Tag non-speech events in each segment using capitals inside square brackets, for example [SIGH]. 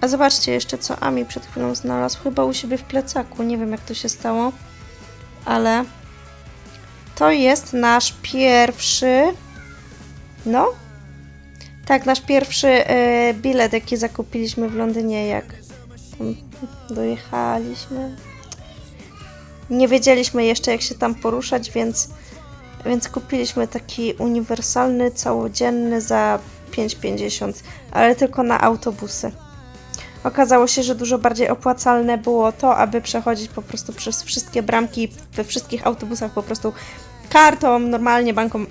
A zobaczcie jeszcze, co Ami przed chwilą znalazł. Chyba u siebie w plecaku. Nie wiem, jak to się stało. Ale to jest nasz pierwszy. No? Tak, nasz pierwszy e, bilet, jaki zakupiliśmy w Londynie, jak tam dojechaliśmy. Nie wiedzieliśmy jeszcze, jak się tam poruszać, więc, więc kupiliśmy taki uniwersalny, całodzienny za 5,50, ale tylko na autobusy. Okazało się, że dużo bardziej opłacalne było to, aby przechodzić po prostu przez wszystkie bramki we wszystkich autobusach po prostu kartą, normalnie banką,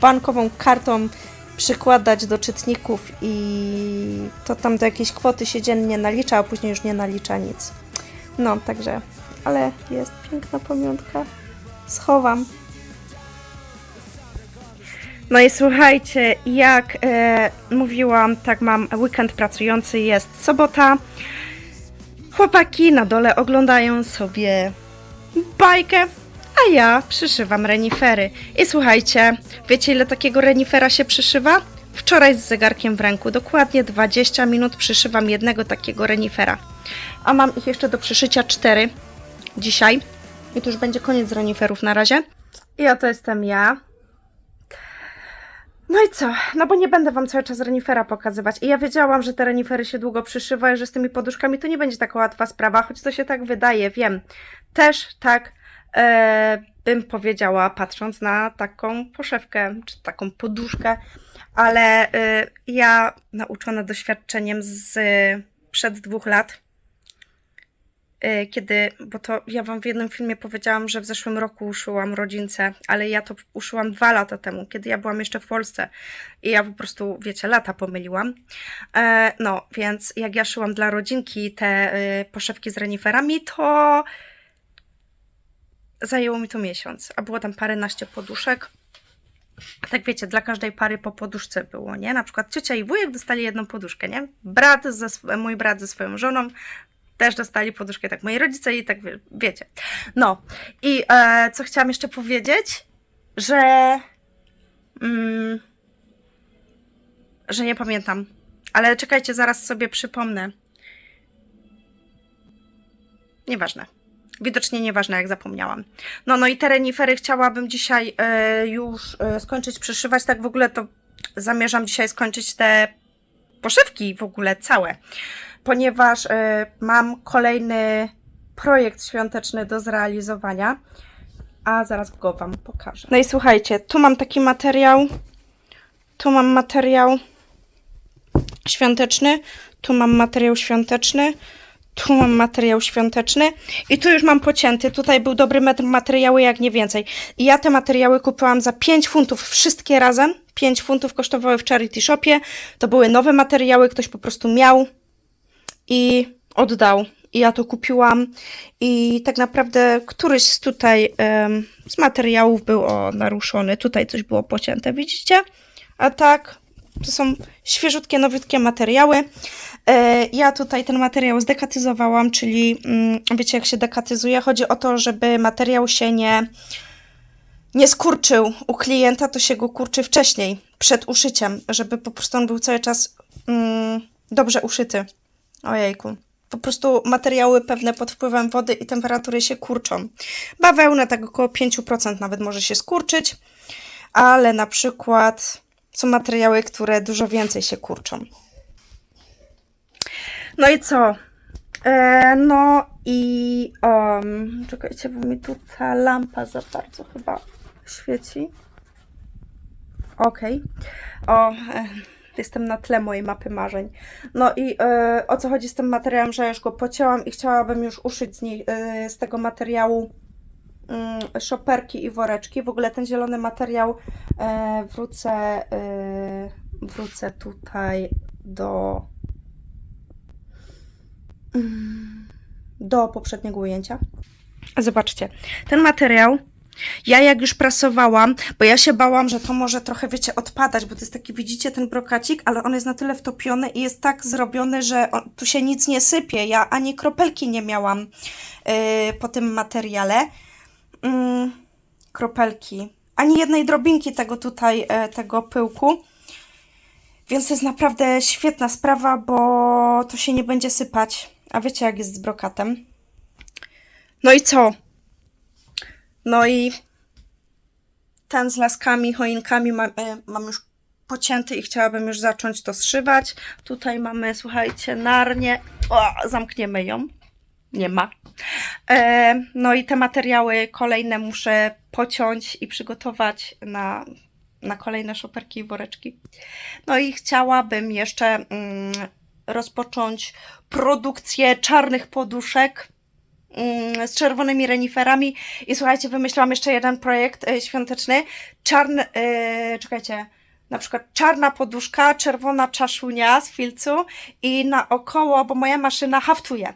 bankową kartą przykładać do czytników i to tam do jakiejś kwoty się dziennie nalicza, a później już nie nalicza nic. No, także, ale jest piękna pamiątka. Schowam. No i słuchajcie, jak e, mówiłam, tak mam weekend pracujący, jest sobota. Chłopaki na dole oglądają sobie bajkę, a ja przyszywam renifery. I słuchajcie, wiecie ile takiego renifera się przyszywa? Wczoraj z zegarkiem w ręku, dokładnie 20 minut przyszywam jednego takiego renifera. A mam ich jeszcze do przyszycia cztery dzisiaj. I to już będzie koniec reniferów na razie. I oto jestem ja. No i co? No bo nie będę wam cały czas renifera pokazywać. I ja wiedziałam, że te renifery się długo przyszywa że z tymi poduszkami to nie będzie taka łatwa sprawa, choć to się tak wydaje, wiem. Też tak e, bym powiedziała, patrząc na taką poszewkę, czy taką poduszkę, ale e, ja nauczona doświadczeniem z przed dwóch lat, kiedy, bo to ja wam w jednym filmie powiedziałam, że w zeszłym roku uszyłam rodzince, ale ja to uszyłam dwa lata temu, kiedy ja byłam jeszcze w Polsce i ja po prostu, wiecie, lata pomyliłam. E, no, więc jak ja szyłam dla rodzinki te e, poszewki z reniferami, to zajęło mi to miesiąc, a było tam paręnaście poduszek. Tak wiecie, dla każdej pary po poduszce było, nie? Na przykład ciocia i wujek dostali jedną poduszkę, nie? Brat ze, mój brat ze swoją żoną też dostali poduszkę, tak moi rodzice i tak wie, wiecie. No i e, co chciałam jeszcze powiedzieć, że mm, że nie pamiętam, ale czekajcie, zaraz sobie przypomnę. Nieważne. Widocznie nieważne, jak zapomniałam. No, no i te renifery chciałabym dzisiaj e, już e, skończyć przyszywać. Tak w ogóle to zamierzam dzisiaj skończyć te poszywki w ogóle całe, ponieważ e, mam kolejny projekt świąteczny do zrealizowania, a zaraz go Wam pokażę. No i słuchajcie, tu mam taki materiał, tu mam materiał świąteczny, tu mam materiał świąteczny, tu mam materiał świąteczny i tu już mam pocięty. Tutaj był dobry metr materiału, jak nie więcej. I ja te materiały kupiłam za 5 funtów, wszystkie razem. 5 funtów kosztowały w Charity Shopie. To były nowe materiały, ktoś po prostu miał i oddał. I ja to kupiłam i tak naprawdę któryś z tutaj em, z materiałów był o, naruszony. Tutaj coś było pocięte, widzicie? A tak, to są świeżutkie, nowiutkie materiały. E, Ja tutaj ten materiał zdekatyzowałam, czyli mm, wiecie jak się dekatyzuje? Chodzi o to, żeby materiał się nie, nie skurczył u klienta, to się go kurczy wcześniej, przed uszyciem, żeby po prostu on był cały czas mm, dobrze uszyty. Ojejku. Po prostu materiały pewne pod wpływem wody i temperatury się kurczą. Bawełna tak około 5% nawet może się skurczyć, ale na przykład są materiały, które dużo więcej się kurczą. No i co? E, no i um, czekajcie, bo mi tu ta lampa za bardzo chyba świeci. Okej. O, e, jestem na tle mojej mapy marzeń. No i e, o co chodzi z tym materiałem, że już go pocięłam i chciałabym już uszyć z, niej, e, z tego materiału mm, szoperki i woreczki. W ogóle ten zielony materiał e, wrócę, wrócę tutaj do mm, do poprzedniego ujęcia. Zobaczcie, ten materiał ja jak już prasowałam, bo ja się bałam, że to może trochę, wiecie, odpadać, bo to jest taki, widzicie, ten brokacik, ale on jest na tyle wtopiony i jest tak zrobiony, że on, tu się nic nie sypie. Ja ani kropelki nie miałam yy, po tym materiale. Mm, kropelki. Ani jednej drobinki tego tutaj, e, tego pyłku. Więc to jest naprawdę świetna sprawa, bo to się nie będzie sypać. A wiecie, jak jest z brokatem. No i co? No i ten z laskami, choinkami mam, e, mam już pocięty i chciałabym już zacząć to zszywać. Tutaj mamy, słuchajcie, narnię. O, zamkniemy ją. Nie ma. E, no i te materiały kolejne muszę pociąć i przygotować na, na kolejne szoperki i woreczki. No i chciałabym jeszcze mm, rozpocząć produkcję czarnych poduszek z czerwonymi reniferami. I słuchajcie, wymyśliłam jeszcze jeden projekt e, świąteczny. Czarny, e, czekajcie, na przykład czarna poduszka, czerwona czaszunia z filcu i naokoło, bo moja maszyna haftuje.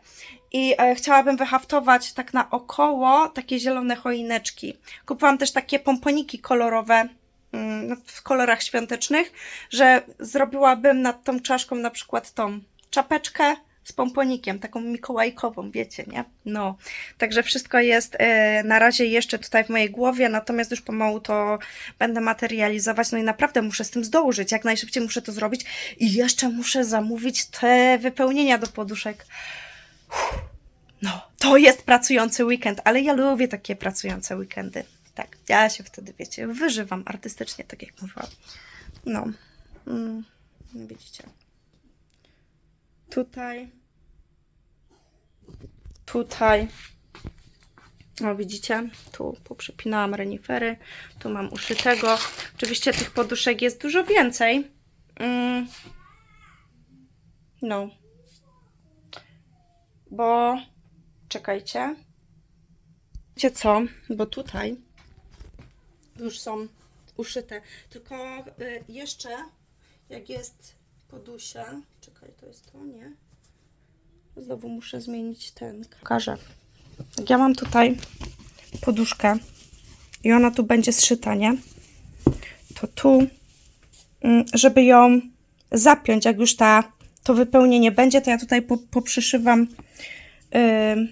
I e, chciałabym wyhaftować tak naokoło takie zielone choineczki. Kupiłam też takie pomponiki kolorowe mm, no, w kolorach świątecznych, że zrobiłabym nad tą czaszką na przykład tą czapeczkę z pomponikiem, taką mikołajkową, wiecie, nie? No, także wszystko jest e, na razie jeszcze tutaj w mojej głowie, natomiast już pomału to będę materializować, no i naprawdę muszę z tym zdążyć, jak najszybciej muszę to zrobić i jeszcze muszę zamówić te wypełnienia do poduszek. Uff, No, to jest pracujący weekend, ale ja lubię takie pracujące weekendy. Tak, ja się wtedy, wiecie, wyżywam artystycznie, tak jak mówiłam. No, mm, widzicie. Tutaj. Tutaj. O, widzicie? Tu poprzepinałam renifery. Tu mam uszytego. Oczywiście tych poduszek jest dużo więcej. Mm. No. Bo... Czekajcie. Wiecie co? Bo tutaj już są uszyte. Tylko y, jeszcze jak jest podusia. Czekaj, to jest to, nie? Znowu muszę zmienić ten. Pokażę. Ja mam tutaj poduszkę i ona tu będzie zszyta, nie? To tu, mm, żeby ją zapiąć, jak już ta, to wypełnienie będzie, to ja tutaj po, poprzeszywam ym,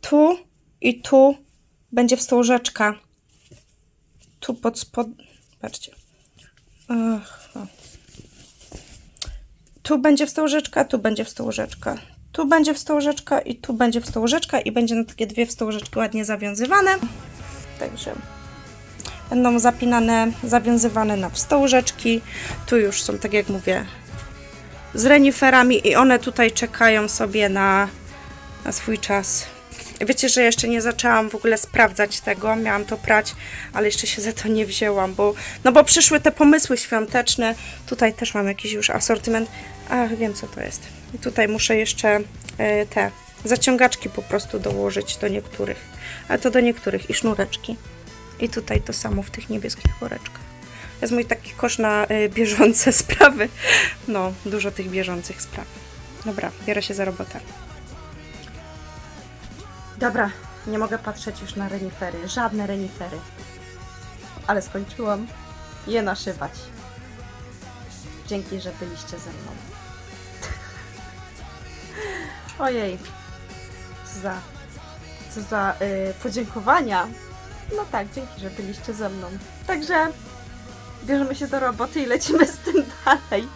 tu i tu będzie wstążeczka. Tu pod spod... Patrzcie. Ach, o. Tu będzie wstążeczka, tu będzie wstążeczka. Tu będzie wstążeczka i tu będzie wstążeczka i będzie na takie dwie wstążeczki ładnie zawiązywane. Także będą zapinane, zawiązywane na wstążeczki. Tu już są, tak jak mówię, z reniferami i one tutaj czekają sobie na, na swój czas. Wiecie, że jeszcze nie zaczęłam w ogóle sprawdzać tego, miałam to prać, ale jeszcze się za to nie wzięłam, bo no bo przyszły te pomysły świąteczne. Tutaj też mam jakiś już asortyment. Ach, wiem co to jest. I tutaj muszę jeszcze e, te zaciągaczki po prostu dołożyć do niektórych. Ale to do niektórych i sznureczki. I tutaj to samo w tych niebieskich woreczkach. To jest mój taki kosz na y, bieżące [LAUGHS] sprawy. No, dużo tych bieżących spraw. Dobra, biorę się za robotę. Dobra, nie mogę patrzeć już na renifery. Żadne renifery. Ale skończyłam je naszywać. Dzięki, że byliście ze mną. [LAUGHS] Ojej. Co za, co za y, podziękowania. No tak, dzięki, że byliście ze mną. Także bierzemy się do roboty i lecimy z tym dalej.